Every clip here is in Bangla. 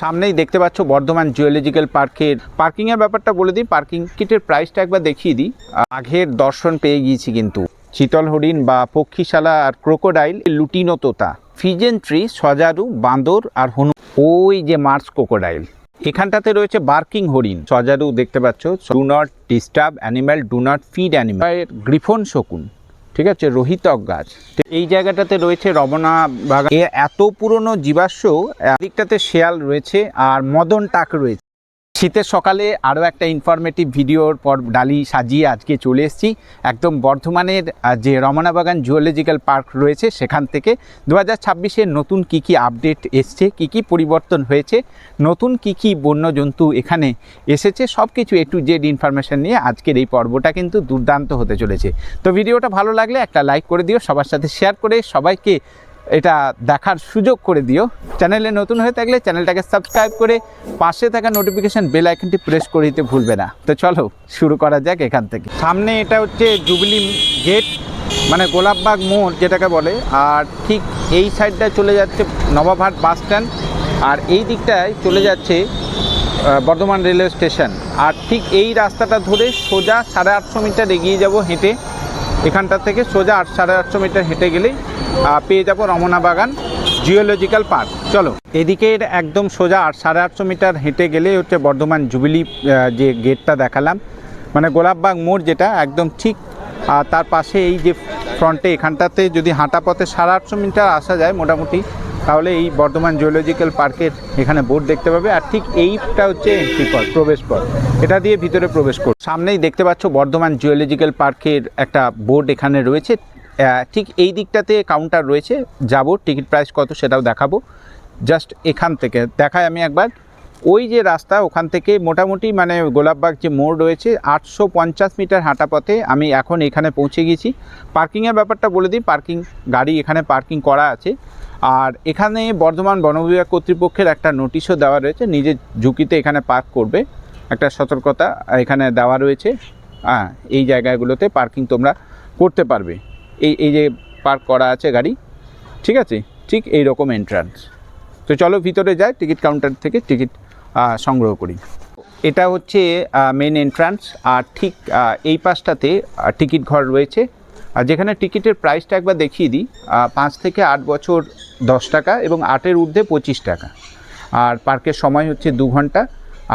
সামনেই দেখতে পাচ্ছ বর্ধমান জিওলজিক্যাল পার্কের পার্কিংয়ের ব্যাপারটা বলে দিই। পার্কিং কিটের প্রাইসটা একবার দেখিয়ে দিই। বাঘের দর্শন পেয়ে গিয়েছি কিন্তু। চিতল হরিণ বা পক্ষীশালা আর ক্রোকোডাইল লুটিনো তোতা ফিজেন ট্রি সজারু বাঁদর আর হনু ওই যে মার্স ক্রোকোডাইল। এখানটাতে রয়েছে বার্কিং হরিণ। সজারু দেখতে পাচ্ছ do not disturb animal do not feed animal griffon শকুন। ঠিক আছে? রোহিতক গাছ। এই জায়গাটাতে রয়েছে রমনা বাগান। এত পুরনো জীবাশ্ম একদিকটাতে শেয়াল রয়েছে আর মদন টাক রয়েছে। শীতের সকালে আরও একটা ইনফরমেটিভ ভিডিওর পর ডালি সাজিয়ে আজকে চলে এসেছি। একদম বর্ধমানের যে রমনা বাগান জুওলজিক্যাল পার্ক রয়েছে, সেখান থেকে। দু হাজার নতুন কী কী আপডেট এসছে, কী কী পরিবর্তন হয়েছে, নতুন কী কী বন্যজন্তু এখানে এসেছে সব কিছু এ টু জেড ইনফরমেশন নিয়ে আজকের এই পর্বটা কিন্তু দুর্দান্ত হতে চলেছে। তো ভিডিওটা ভালো লাগলে একটা লাইক করে দিও, সবার সাথে শেয়ার করে সবাইকে এটা দেখার সুযোগ করে দিও। চ্যানেলে নতুন হয়ে থাকলে চ্যানেলটাকে সাবস্ক্রাইব করে পাশে থাকা নোটিফিকেশন বেল আইকনটি প্রেস করে দিতে ভুলবে না। তো চলো, শুরু করা যাক এখান থেকে। সামনে এটা হচ্ছে জুবিলি গেট মানে গোলাপবাগ মোড় যেটাকে বলে। আর ঠিক এই সাইডটা চলে যাচ্ছে নবাবহাট বাস স্ট্যান্ড আর এই দিকটায় চলে যাচ্ছে বর্ধমান রেলওয়ে স্টেশন আর ঠিক এই রাস্তাটা ধরে সোজা সাড়ে আটশো মিটার এগিয়ে যাব হেঁটে। এখানটা থেকে সোজা আট সাড়ে আটশো মিটার হেঁটে গেলেই পেয়ে যাব রমনা বাগান জিওলজিক্যাল পার্ক। চলো এদিকের একদম সোজা আট সাড়ে আটশো মিটার হেঁটে গেলে হচ্ছে বর্ধমান জুবিলি যে গেটটা দেখালাম। মানে গোলাপবাগ মোড় যেটা, একদম ঠিক তার পাশে এই যে ফ্রন্টে এখানটাতে যদি হাঁটা পথে সাড়ে আটশো মিটার আসা যায়, মোটামুটি তাহলে এই বর্ধমান জিওলজিক্যাল পার্কের এখানে বোর্ড দেখতে পাবে, আর ঠিক এইটা হচ্ছে এন্ট্রি পথ প্রবেশ পথ। এটা দিয়ে ভিতরে প্রবেশ কর সামনেই দেখতে পাচ্ছ বর্ধমান জিওলজিক্যাল পার্কের একটা বোর্ড এখানে রয়েছে। ঠিক এই দিকটাতে কাউন্টার রয়েছে। যাব টিকিট প্রাইস কত সেটাও দেখাবো। জাস্ট এখান থেকে দেখায় আমি একবার। ওই যে রাস্তা, ওখান থেকে মোটামুটি মানে গোলাপবাগ যে মোড় রয়েছে, আটশো পঞ্চাশ মিটার হাঁটা পথে আমি এখন এখানে পৌঁছে গেছি পার্কিংয়ের ব্যাপারটা বলে দিই পার্কিং গাড়ি এখানে পার্কিং করা আছে। আর এখানে বর্ধমান বন বিভাগ কর্তৃপক্ষের একটা নোটিশও দেওয়া রয়েছে নিজের ঝুঁকিতে এখানে পার্ক করবে। একটা সতর্কতা এখানে দেওয়া রয়েছে। হ্যাঁ এই জায়গাগুলোতে পার্কিং তোমরা করতে পারবে। এই এই যে পার্ক করা আছে গাড়ি, ঠিক আছে? ঠিক এই রকম এন্ট্রান্স তো চলো ভিতরে যাই, টিকিট কাউন্টার থেকে টিকিট সংগ্রহ করি। এটা হচ্ছে মেন এন্ট্রান্স আর ঠিক এই পাশটাতে টিকিট ঘর রয়েছে। আর যেখানে টিকিটের প্রাইসটা একবার দেখিয়ে দিই পাঁচ থেকে আট বছর দশ টাকা এবং আটের ঊর্ধ্বে পঁচিশ টাকা। আর পার্কের সময় হচ্ছে দু ঘণ্টা।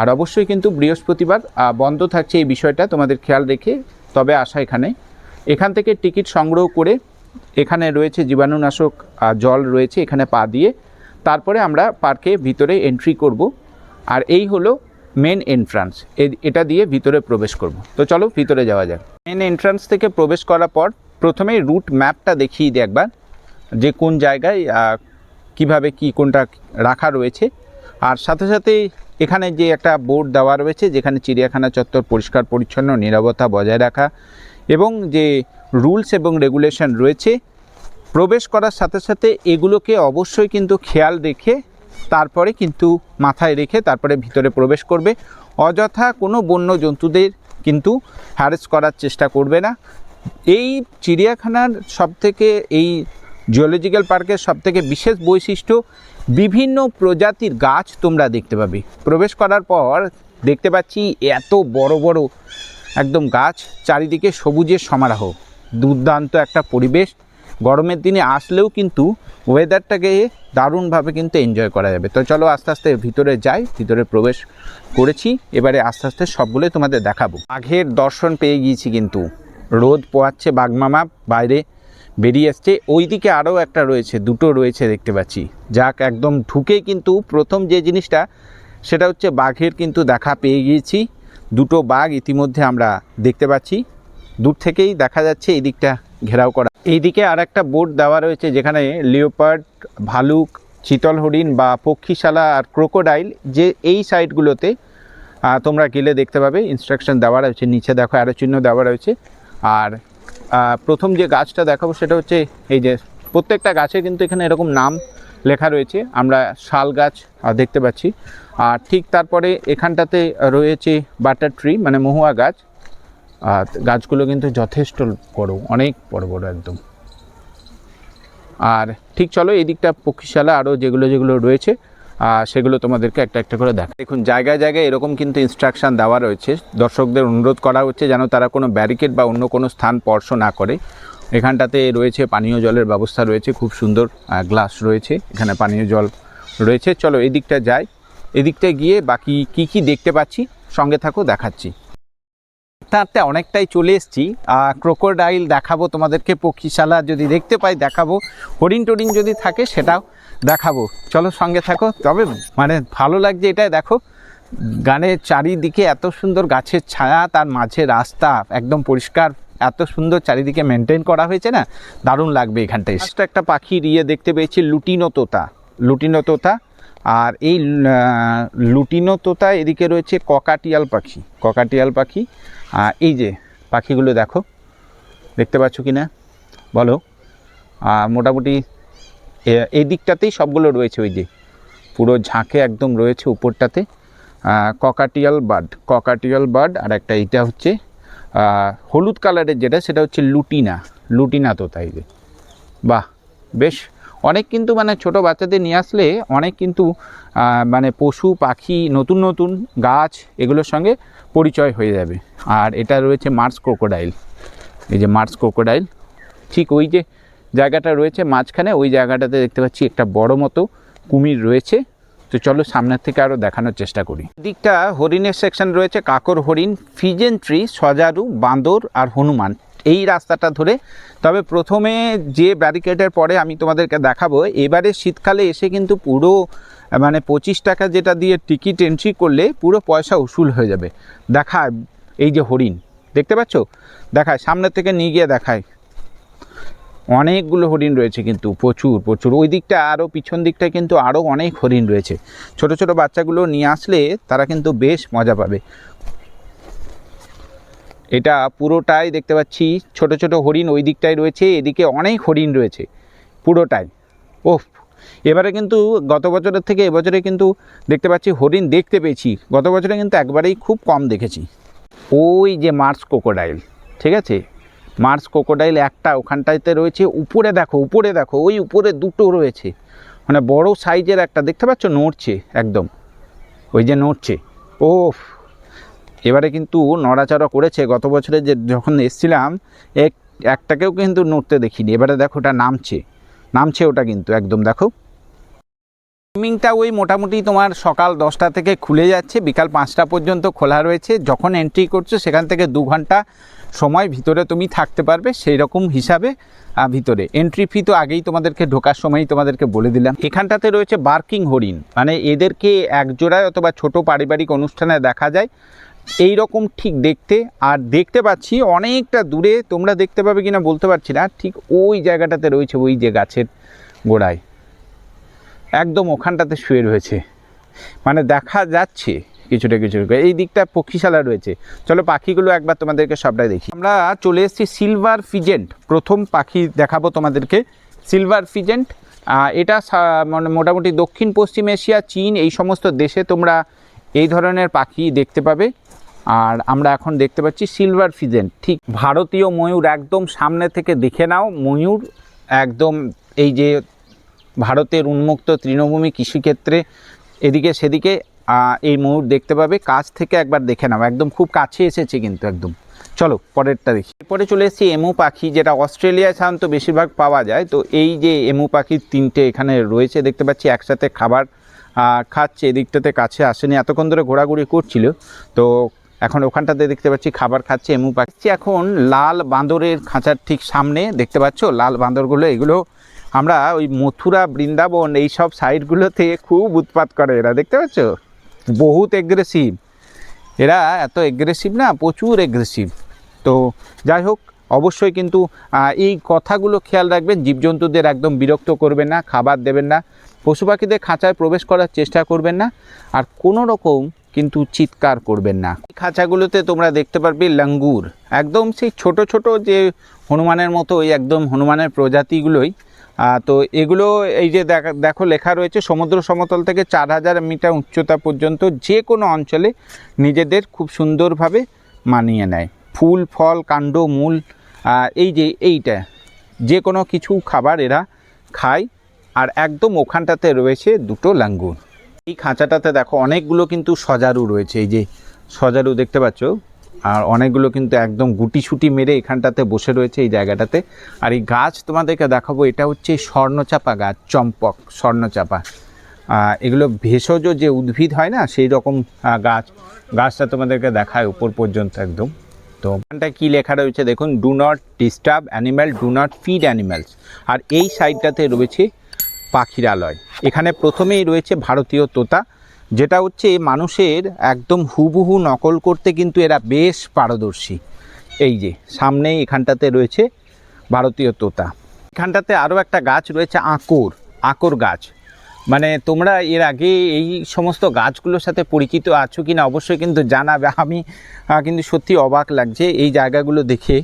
আর অবশ্যই কিন্তু বৃহস্পতিবার বন্ধ থাকছে এই বিষয়টা, তোমাদের খেয়াল রেখে তবে আসা এখানে। এখান থেকে টিকিট সংগ্রহ করে এখানে রয়েছে জীবাণুনাশক জল রয়েছে এখানে পা দিয়ে। তারপরে আমরা পার্কে ভিতরে এন্ট্রি করব। আর এই হলো মেন এন্ট্রান্স এটা দিয়ে ভিতরে প্রবেশ করব। তো চলো ভিতরে যাওয়া যাক। মেন এন্ট্রান্স থেকে প্রবেশ করার পর প্রথমেই রুট ম্যাপটা দেখিয়ে দিই একবার, যে কোন জায়গায় কীভাবে কি কোনটা রাখা রয়েছে। আর সাথে সাথে এখানে যে একটা বোর্ড দেওয়া রয়েছে, যেখানে চিড়িয়াখানা চত্বর পরিষ্কার, পরিচ্ছন্ন নিরাপত্তা বজায় রাখা এবং যে রুলস এবং রেগুলেশন রয়েছে, প্রবেশ করার সাথে সাথে এগুলোকে অবশ্যই কিন্তু খেয়াল রেখে, তারপরে কিন্তু মাথায় রেখে তারপরে ভিতরে প্রবেশ করবে। অযথা কোনো বন্য জন্তুদের কিন্তু হ্যারেস করার চেষ্টা করবে না। এই চিড়িয়াখানার সবথেকে, এই জিওলজিক্যাল পার্কের সবথেকে বিশেষ বৈশিষ্ট্য, বিভিন্ন প্রজাতির গাছ তোমরা দেখতে পাবে। প্রবেশ করার পর দেখতে পাচ্ছি এত বড় বড় একদম গাছ, চারিদিকে সবুজের সমারোহ। দুর্দান্ত একটা পরিবেশ। গরমের দিনে আসলেও কিন্তু ওয়েদারটাকে দারুণভাবে কিন্তু এনজয় করা যাবে। তো চলো আস্তে আস্তে ভিতরে যাই, ভিতরে প্রবেশ করেছি। এবারে আস্তে আস্তে সবগুলোই তোমাদের দেখাবো। বাঘের দর্শন পেয়ে গিয়েছি কিন্তু। রোদ পোয়াচ্ছে বাঘমামা বাইরে বেরিয়ে এসছে ওইদিকে আরও একটা রয়েছে, দুটো রয়েছে দেখতে পাচ্ছি। যাক, একদম ঢুকে কিন্তু প্রথম যে জিনিসটা, সেটা হচ্ছে বাঘের কিন্তু দেখা পেয়ে গিয়েছি। দুটো বাঘ ইতিমধ্যে আমরা দেখতে পাচ্ছি। দূর থেকেই দেখা যাচ্ছে এই দিকটা ঘেরাও করা। এইদিকে আর একটা বোর্ড দেওয়া রয়েছে, যেখানে লিওপার্ড, ভালুক, চিতল হরিণ বা পক্ষীশালা আর ক্রোকোডাইল যে এই সাইডগুলোতে তোমরা গেলে দেখতে পাবে। ইনস্ট্রাকশন দেওয়া রয়েছে, নিচে দেখো আরও চিহ্ন দেওয়া রয়েছে। আর প্রথম যে গাছটা দেখাবো সেটা হচ্ছে এই যে প্রত্যেকটা গাছে কিন্তু এখানে এরকম নাম লেখা রয়েছে। আমরা শাল গাছ দেখতে পাচ্ছি। আর ঠিক তারপরে এখানটাতে রয়েছে বাটার ট্রি মানে মহুয়া গাছ। আর গাছগুলো কিন্তু যথেষ্ট বড়, অনেক বড় বড় একদম। আর ঠিক চলো, এই দিকটা পক্ষীশালা আরও যেগুলো যেগুলো রয়েছে সেগুলো তোমাদেরকে একটা একটা করে দেখা। দেখুন, জায়গায় জায়গায় এরকম কিন্তু ইনস্ট্রাকশান দেওয়া রয়েছে। দর্শকদের অনুরোধ করা হচ্ছে যেন তারা কোনো ব্যারিকেড বা অন্য কোনো স্থান স্পর্শ না করে। এখানটাতে রয়েছে পানীয় জলের ব্যবস্থা রয়েছে, খুব সুন্দর গ্লাস রয়েছে, এখানে পানীয় জল রয়েছে। চলো এদিকটা যাই। এদিকটা গিয়ে বাকি কি কি দেখতে পাচ্ছি, সঙ্গে থাকো, দেখাচ্ছি। তাতে অনেকটাই চলে এসেছি। ক্রোকোডাইল দেখাবো তোমাদেরকে, পক্ষীশালা যদি দেখতে পাই দেখাবো, হরিণ টরিণ যদি থাকে সেটাও দেখাবো। চলো সঙ্গে থাকো, তবে মানে ভালো লাগছে এটাই দেখো গানের চারিদিকে এত সুন্দর গাছের ছায়া, তার মাঝে রাস্তা, একদম পরিষ্কার, এত সুন্দর চারিদিকে মেনটেন করা হয়েছে না? দারুণ লাগবে এখানটায়। একটা পাখির ইয়ে দেখতে পেয়েছি লুটিনো তোতা লুটিনো তোতা আর এই লুটিনো তোতা এদিকে রয়েছে ককাটিয়াল পাখি ককাটিয়াল পাখি। আর এই যে পাখিগুলো দেখো, দেখতে পাচ্ছ কি না বলো। আর মোটামুটি এই দিকটাতেই সবগুলো রয়েছে ওই যে। পুরো ঝাঁকে একদম রয়েছে উপরটাতে। ককাটিয়াল বার্ড ককাটিয়াল বার্ড আর একটা এইটা হচ্ছে হলুদ কালারের যেটা, সেটা হচ্ছে লুটিনা লুটিনা তোতা এই যে। বাহ, বেশ অনেক কিন্তু মানে ছোট বাচ্চাদের নিয়ে আসলে অনেক কিন্তু মানে পশু, পাখি, নতুন নতুন গাছ এগুলোর সঙ্গে পরিচয় হয়ে যাবে। আর এটা রয়েছে মার্স ক্রোকোডাইল। এই যে মার্স ক্রোকোডাইল, ঠিক ওই যে জায়গাটা রয়েছে মাঝখানে, ওই জায়গাটাতে দেখতে পাচ্ছি একটা বড় মতো কুমির রয়েছে। তো চলো সামনের থেকে আরও দেখানোর চেষ্টা করি। দিকটা হরিণের সেকশন রয়েছে কাকর হরিণ ফিজেন ট্রি সজারু বাঁদর আর হনুমান। এই রাস্তাটা ধরে। তবে প্রথমে যে ব্যারিকেডের পরে আমি তোমাদেরকে দেখাবো, এবারে শীতকালে এসে কিন্তু পুরো মানে পঁচিশ টাকা যেটা দিয়ে টিকিট এন্ট্রি করলে পুরো পয়সা উসুল হয়ে যাবে। দেখায় এই যে হরিণ, দেখতে পাচ্ছ? দেখায়, সামনে থেকে নিয়ে গিয়ে দেখায়। অনেকগুলো হরিণ রয়েছে কিন্তু, প্রচুর প্রচুর। ওই দিকটা আরও পিছন দিকটা কিন্তু আরও অনেক হরিণ রয়েছে। ছোট ছোট বাচ্চাগুলো নিয়ে আসলে তারা কিন্তু বেশ মজা পাবে। এটা পুরোটাই দেখতে পাচ্ছি, ছোট ছোট হরিণ ওই দিকটায় রয়েছে, এদিকে অনেক হরিণ রয়েছে, পুরোটাই। ওফ, এবারে কিন্তু গত বছরের থেকে এবছরে কিন্তু দেখতে পাচ্ছি হরিণ দেখতে পেয়েছি, গত বছরে কিন্তু একবারেই খুব কম দেখেছি। ওই যে মার্স কোকোডাইল ঠিক আছে? মার্স কোকোডাইল একটা ওখানটাতে রয়েছে, উপরে দেখো উপরে দেখো, ওই উপরে দুটো রয়েছে। মানে বড় সাইজের একটা, দেখতে পাচ্ছ নড়ছে একদম, ওই যে নড়ছে। ও এবারে কিন্তু নড়াচড়া করেছে। গত বছরে যে যখন এসছিলাম, এক, একটাকেও কিন্তু নড়তে দেখিনি। এবারে দেখো ওটা নামছে। নামছে ওটা কিন্তু, একদম দেখো। টাইমিংটা ওই মোটামুটি তোমার সকাল দশটা থেকে খুলে যাচ্ছে। বিকাল পাঁচটা পর্যন্ত খোলা রয়েছে। যখন এন্ট্রি করছ, সেখান থেকে দু ঘণ্টা সময় ভিতরে তুমি থাকতে পারবে সেই রকম হিসাবে ভিতরে। এন্ট্রি ফি তো আগেই তোমাদেরকে ঢোকার সময়ই তোমাদেরকে বলে দিলাম। এখানটাতে রয়েছে বার্কিং হরিণ। মানে এদেরকে এক জোড়ায় অথবা ছোট পারিবারিক অনুষ্ঠানে দেখা যায়। এই রকম ঠিক দেখতে, আর দেখতে পাচ্ছি অনেকটা দূরে, তোমরা দেখতে পাবে কিনা বলতে পারছি না, ঠিক ওই জায়গাটাতে রয়েছে ওই যে গাছের গোড়ায়। একদম ওখানটাতে শুয়ে রয়েছে। মানে দেখা যাচ্ছে কিছুটা করে। এই দিকটা পক্ষীশালা রয়েছে। চলো পাখিগুলো একবার তোমাদেরকে সবটাই দেখি। আমরা চলে এসেছি সিলভার ফিজেন্ট। প্রথম পাখি দেখাবো তোমাদেরকে। সিলভার ফিজেন্ট এটা মানে মোটামুটি দক্ষিণ পশ্চিম এশিয়া, চীন, এই সমস্ত দেশে তোমরা এই ধরনের পাখি দেখতে পাবে। আর আমরা এখন দেখতে পাচ্ছি সিলভার ফিজেন্ট ঠিক ভারতীয় ময়ূর একদম সামনে থেকে দেখে নাও, ময়ূর একদম এই যে ভারতের উন্মুক্ত তৃণভূমি কৃষিক্ষেত্রে এদিকে সেদিকে এই ময়ূর দেখতে পাবে, কাছ থেকে একবার দেখে নাও, একদম খুব কাছে এসেছে কিন্তু একদম। চলো পরেরটা দেখি। এরপরে চলে এসেছি এমু পাখি, যেটা অস্ট্রেলিয়ায় সাধারণত বেশিরভাগ পাওয়া যায়, তো এই যে এমু পাখির তিনটে এখানে রয়েছে, দেখতে পাচ্ছি একসাথে খাবার খাচ্ছে, এদিকটাতে কাছে আসেনি, এতক্ষণ ধরে ঘোরাঘুরি করছিল, তো এখন ওখানটাতে দেখতে পাচ্ছি খাবার খাচ্ছে এমু পাচ্ছি এখন লাল বাঁদরের খাঁচার ঠিক সামনে দেখতে পাচ্ছ? লাল বাঁদরগুলো, এগুলো আমরা ওই মথুরা, বৃন্দাবন এই সব সাইডগুলোতে খুব উৎপাত করে এরা, দেখতে পাচ্ছ? বহুত এগ্রেসিভ এরা এত এগ্রেসিভ না, প্রচুর এগ্রেসিভ তো যাই হোক, অবশ্যই কিন্তু এই কথাগুলো খেয়াল রাখবেন, জীবজন্তুদের একদম বিরক্ত করবেন না, খাবার দেবেন না। পশু পাখিদের খাঁচায় প্রবেশ করার চেষ্টা করবেন না। আর কোনো রকম কিন্তু চিৎকার করবেন না। খাঁচাগুলোতে তোমরা দেখতে পারবে লাঙ্গুর। একদম সেই ছোট ছোট যে হনুমানের মতো, ওই একদম হনুমানের প্রজাতিগুলোই। তো এগুলো এই যে দেখা- দেখো লেখা রয়েছে, সমুদ্র সমতল থেকে চার হাজার মিটার উচ্চতা পর্যন্ত যে কোনো অঞ্চলে নিজেদের খুব সুন্দরভাবে মানিয়ে নেয়। ফুল, ফল, কাণ্ড, মূল এই যে এইটা, যে কোনো কিছু খাবার এরা খায়। আর একদম ওখানটাতে রয়েছে দুটো লাঙ্গুর। এই খাঁচাটাতে দেখো অনেকগুলো কিন্তু সজারু রয়েছে, এই যে সজারু দেখতে পাচ্ছ? আর অনেকগুলো কিন্তু একদম গুটি ছুটি মেরে এখানটাতে বসে রয়েছে এই জায়গাটাতে। আর এই গাছ তোমাদেরকে দেখাবো, এটা হচ্ছে স্বর্ণচাপা গাছ, চম্পক স্বর্ণচাপা। এগুলো ভেষজ যে উদ্ভিদ হয় না, সেই রকম গাছ, গাছটা তোমাদেরকে দেখায় উপর পর্যন্ত একদম। তো ওখানটায় কী লেখা রয়েছে দেখুন do not disturb animal do not feed animals আর এই সাইডটাতে রয়েছে পাখিরালয়। এখানে প্রথমেই রয়েছে ভারতীয় তোতা, যেটা হচ্ছে মানুষের একদম হুবহু নকল করতে কিন্তু এরা বেশ পারদর্শী। এই যে, সামনেই এখানটাতে রয়েছে ভারতীয় তোতা। এখানটাতে আরও একটা গাছ রয়েছে, আঁকর আঁকর গাছ। মানে তোমরা এর আগে এই সমস্ত গাছগুলোর সাথে পরিচিত আছো কি না অবশ্যই কিন্তু জানাবে। আমি কিন্তু সত্যি অবাক লাগছে এই জায়গাগুলো দেখে।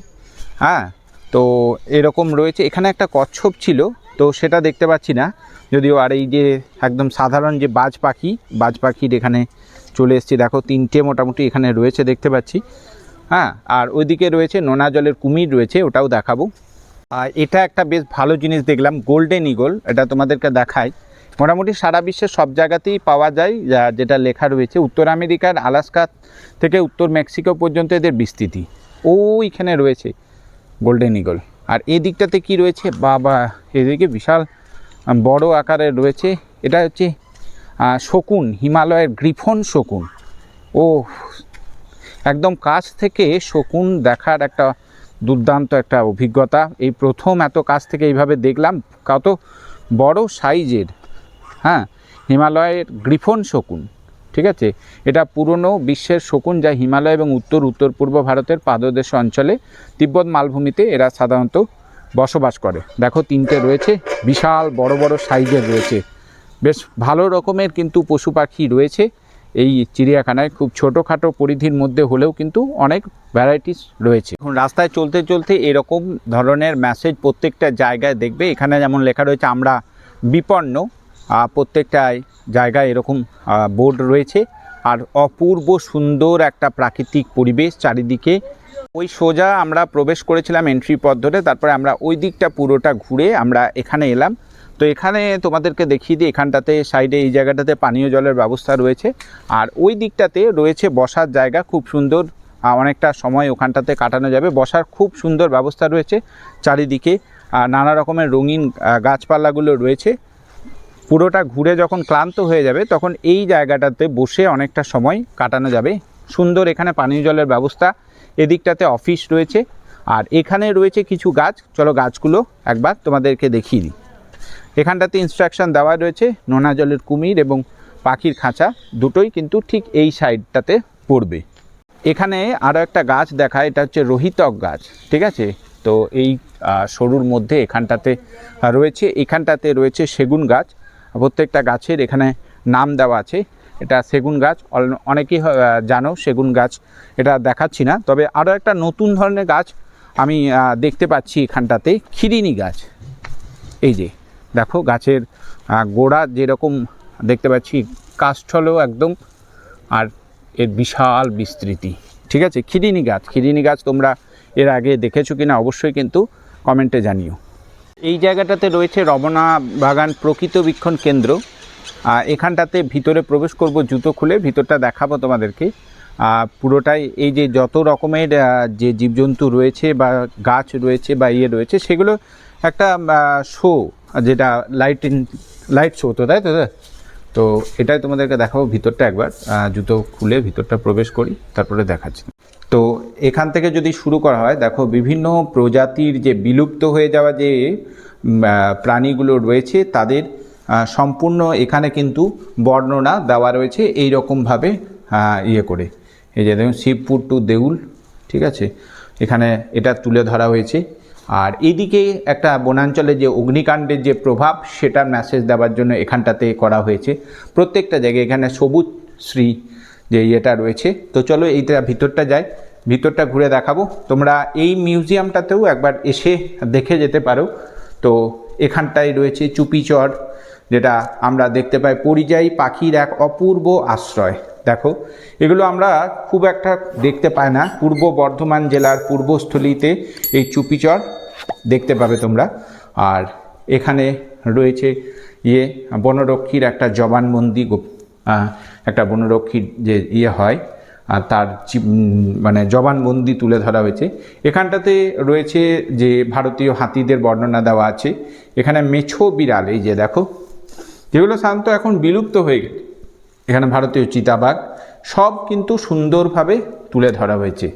হ্যাঁ তো এরকম রয়েছে। এখানে একটা কচ্ছপ ছিল তো সেটা দেখতে পাচ্ছি না। যদিও আর এই যে একদম সাধারণ যে বাজ পাখি, বাজ পাখির এখানে চলে এসেছি। দেখো, তিনটে মোটামুটি এখানে রয়েছে দেখতে পাচ্ছি। হ্যাঁ আর ওইদিকে রয়েছে নোনা জলের কুমির রয়েছে, ওটাও দেখাবো। আর এটা একটা বেশ ভালো জিনিস দেখলাম, গোল্ডেন ইগল, এটা তোমাদেরকে দেখাই। মোটামুটি সারা বিশ্বের সব জায়গাতেই পাওয়া যায়, যা- যেটা লেখা রয়েছে, উত্তর আমেরিকার আলাস্কা থেকে উত্তর মেক্সিকো পর্যন্ত এদের বিস্তৃতি। ওইখানে রয়েছে গোল্ডেন ইগল। আর এই দিকটাতে কি রয়েছে? বাবা এদিকে বিশাল বড় আকারে রয়েছে। এটা হচ্ছে শকুন, হিমালয়ের গ্রিফন শকুন। ও একদম কাছ থেকে শকুন দেখার একটা দুর্দান্ত একটা অভিজ্ঞতা। এই প্রথম এত কাছ থেকে এইভাবে দেখলাম, কত বড় সাইজের হ্যাঁ হিমালয়ের গ্রিফন শকুন। ঠিক আছে? এটা পুরনো বিশ্বের শকুন যা হিমালয় এবং উত্তর উত্তর পূর্ব ভারতের পাদদেশ অঞ্চলে তিব্বত মালভূমিতে এরা সাধারণত বসবাস করে। দেখো, তিনটে রয়েছে, বিশাল বড় বড় সাইজের রয়েছে। বেশ ভালো রকমের কিন্তু পশু পাখি রয়েছে। এই চিড়িয়াখানায় খুব ছোটোখাটো পরিধির মধ্যে হলেও কিন্তু অনেক ভ্যারাইটিস রয়েছে। এখন রাস্তায় চলতে চলতে এরকম ধরনের মেসেজ প্রত্যেকটা জায়গায় দেখবে। এখানে যেমন লেখা রয়েছে, আমরা বিপন্ন। আহ, প্রত্যেকটায় জায়গায় এরকম বোর্ড রয়েছে। আর অপূর্ব সুন্দর একটা প্রাকৃতিক পরিবেশ চারিদিকে। ওই সোজা আমরা প্রবেশ করেছিলাম এন্ট্রি পথ ধরে তারপরে আমরা ওই দিকটা পুরোটা ঘুরে আমরা এখানে এলাম। তো এখানে তোমাদেরকে দেখিয়ে দিই এখানটাতে সাইডে এই জায়গাটাতে পানীয় জলের ব্যবস্থা রয়েছে। আর ওই দিকটাতে রয়েছে বসার জায়গা খুব সুন্দর অনেকটা সময় ওখানটাতে কাটানো যাবে। বসার খুব সুন্দর ব্যবস্থা রয়েছে চারিদিকে। নানা রকমের রঙিন গাছপালাগুলো রয়েছে। পুরোটা ঘুরে যখন ক্লান্ত হয়ে যাবে, তখন এই জায়গাটাতে বসে অনেকটা সময় কাটানো যাবে। সুন্দর এখানে পানীয় জলের ব্যবস্থা। এদিকটাতে অফিস রয়েছে। আর এখানে রয়েছে কিছু গাছ। চলো গাছগুলো একবার তোমাদেরকে দেখিয়ে দিই। এখানটাতে ইনস্ট্রাকশন দেওয়া রয়েছে। নোনা জলের কুমির এবং পাখির খাঁচা দুটোই কিন্তু ঠিক এই সাইডটাতে পড়বে। এখানে আরও একটা গাছ দেখা এটা হচ্ছে রোহিতক গাছ, ঠিক আছে? তো এই সরুর মধ্যে এখানটাতে রয়েছে। এখানটাতে রয়েছে সেগুন গাছ। প্রত্যেকটা গাছের এখানে নাম দেওয়া আছে। এটা সেগুন গাছ। অনেকেই জানো সেগুন গাছ। এটা দেখাচ্ছি না। তবে আরও একটা নতুন ধরনের গাছ আমি দেখতে পাচ্ছি এখানটাতে। খিরিনি গাছ। এই যে, দেখো গাছের গোড়া যেরকম দেখতে পাচ্ছি, কাষ্ঠলও একদম। আর এর বিশাল বিস্তৃতি। ঠিক আছে? খিরিনি গাছ। খিরিনি গাছ তোমরা এর আগে দেখেছ কিনা অবশ্যই কিন্তু কমেন্টে জানিও। এই জায়গাটাতে রয়েছে রমনা বাগান প্রকৃত বীক্ষণ কেন্দ্র এখানটাতে ভিতরে প্রবেশ করব জুতো খুলে, ভিতরটা দেখাবো তোমাদেরকে পুরোটাই এই যে যত রকমের যে জীবজন্তু রয়েছে বা গাছ রয়েছে বা ইয়ে রয়েছে, সেগুলো একটা শো যেটা লাইট লাইট শো তো, তাই তো? তো এটাই তোমাদেরকে দেখাবো ভিতরটা একবার জুতো খুলে ভিতরটা প্রবেশ করি, তারপরে দেখাচ্ছি। তো এখান থেকে যদি শুরু করা হয়, দেখো বিভিন্ন প্রজাতির যে বিলুপ্ত হয়ে যাওয়া যে প্রাণীগুলো রয়েছে, তাদের সম্পূর্ণ এখানে কিন্তু বর্ণনা দেওয়া রয়েছে এই রকমভাবে ইয়ে করে। এই যে দেখুন, শিবপুর টু দেউল, ঠিক আছে? এখানে এটা তুলে ধরা হয়েছে। আর এদিকে একটা বনাঞ্চলে যে অগ্নিকাণ্ডের যে প্রভাব সেটার মেসেজ দেওয়ার জন্য এখানটাতে করা হয়েছে। প্রত্যেকটা জায়গায় এখানে সবুজ শ্রী যে ইয়েটা রয়েছে। তো চলো এইটা ভিতরটা যায় ভিতরটা ঘুরে দেখাবো। তোমরা এই মিউজিয়ামটাতেও একবার এসে দেখে যেতে পারো। তো এখানটায় রয়েছে চুপিচর, যেটা আমরা দেখতে পাই পরিযায়ী পাখির এক অপূর্ব আশ্রয়। দেখো, এগুলো আমরা খুব একটা দেখতে পাই না। পূর্ব বর্ধমান জেলার পূর্বস্থলীতে এই চুপিচর। দেখতে পাবে তোমরা। আর এখানে রয়েছে ইয়ে বনরক্ষীর একটা জবানবন্দি একটা বনরক্ষীর যে ইয়ে হয় আর তার মানে জবানবন্দি তুলে ধরা হয়েছে। এখানটাতে রয়েছে যে ভারতীয় হাতিদের বর্ণনা দেওয়া আছে। এখানে মেছো বিড়াল, এই যে দেখো, যেগুলো সাধারণত এখন বিলুপ্ত হয়ে গেছে। এখানে ভারতীয় চিতাবাঘ, সব কিন্তু সুন্দরভাবে তুলে ধরা হয়েছে।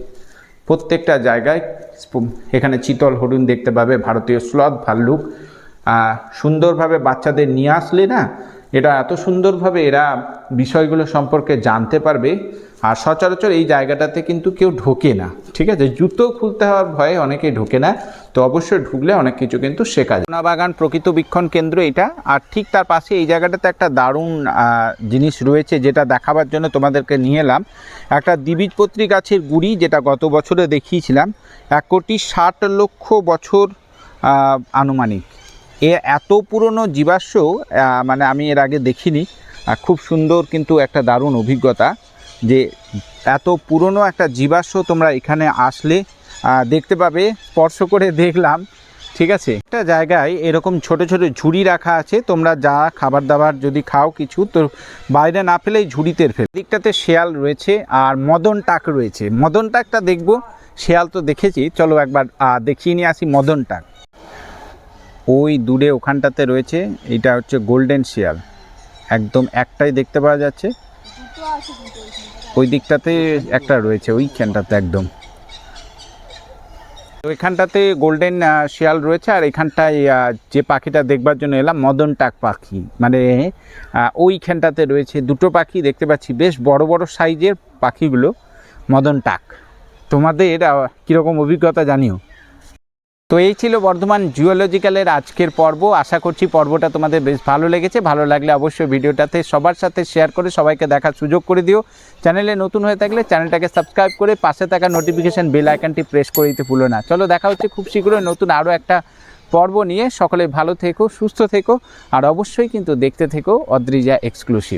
প্রত্যেকটা জায়গায় এখানে চিতল হরিণ দেখতে পাবে, ভারতীয় স্লথ, ভাল্লুক। সুন্দরভাবে বাচ্চাদের নিয়ে আসলে না, এটা এত সুন্দরভাবে এরা বিষয়গুলো সম্পর্কে জানতে পারবে আর সচরাচর এই জায়গাটাতে কিন্তু কেউ ঢোকে না, ঠিক আছে? জুতো খুলতে হওয়ার ভয়ে অনেকেই ঢোকে না, তো অবশ্যই ঢুকলে অনেক কিছু কিন্তু শেখা যায়। বাগান প্রকৃত বীক্ষণ কেন্দ্র এটা, আর ঠিক তার পাশে এই জায়গাটাতে একটা দারুণ জিনিস রয়েছে যেটা দেখাবার জন্য তোমাদেরকে নিয়ে এলাম। একটা দ্বিবীজপত্রী গাছের গুড়ি যেটা গত বছরে দেখিয়েছিলাম, এক কোটি ষাট লক্ষ বছর আনুমানিক। এ এত পুরনো জীবাশ্ম মানে আমি এর আগে দেখিনি খুব সুন্দর কিন্তু একটা দারুণ অভিজ্ঞতা। যে এত পুরনো একটা জীবাশ্ম তোমরা এখানে আসলে দেখতে পাবে, স্পর্শ করে দেখলাম, ঠিক আছে? একটা জায়গায় এরকম ছোট ছোট ঝুড়ি রাখা আছে, তোমরা যা খাবার দাবার যদি খাও কিছু, তো বাইরে না ফেলেই ঝুড়িতে ফেলে। দিকটাতে শেয়াল রয়েছে আর মদন টাক রয়েছে। মদন টাকটা দেখব, শেয়াল তো দেখেছি, চলো একবার দেখিয়ে নিয়ে আসি মদন টাক। ওই দূরে ওখানটাতে রয়েছে, এটা হচ্ছে গোল্ডেন শেয়াল। একদম একটাই দেখতে পাওয়া যাচ্ছে। ওই দিকটাতে একটা রয়েছে, ওইখানটাতে একদম। তো এখানটাতে গোল্ডেন শিয়াল রয়েছে, আর এখানটায় যে পাখিটা দেখবার জন্য এলাম, মদন টাক পাখি। মানে ওই ওইখানটাতে রয়েছে দুটো পাখি, দেখতে পাচ্ছি বেশ বড় বড় সাইজের পাখিগুলো, মদন টাক। তোমাদের কীরকম অভিজ্ঞতা জানিও? তো এই ছিল বর্ধমান জিওলজিক্যালের আজকের পর্ব। আশা করছি পর্বটা তোমাদের বেশ ভালো লেগেছে। ভালো লাগলে অবশ্যই ভিডিওটাতে সবার সাথে শেয়ার করে সবাইকে দেখার সুযোগ করে দিও। চ্যানেলে নতুন হয়ে থাকলে চ্যানেলটাকে সাবস্ক্রাইব করে পাশে থাকা নোটিফিকেশন বেল আইকনটি প্রেস করে দিতে ভুলো না। চলো দেখা হচ্ছে খুব শীঘ্রই নতুন আরও একটা পর্ব নিয়ে। সকলে ভালো থেকো, সুস্থ থেকো, আর অবশ্যই কিন্তু দেখতে থেকো অদ্রিজা এক্সক্লুসিভ।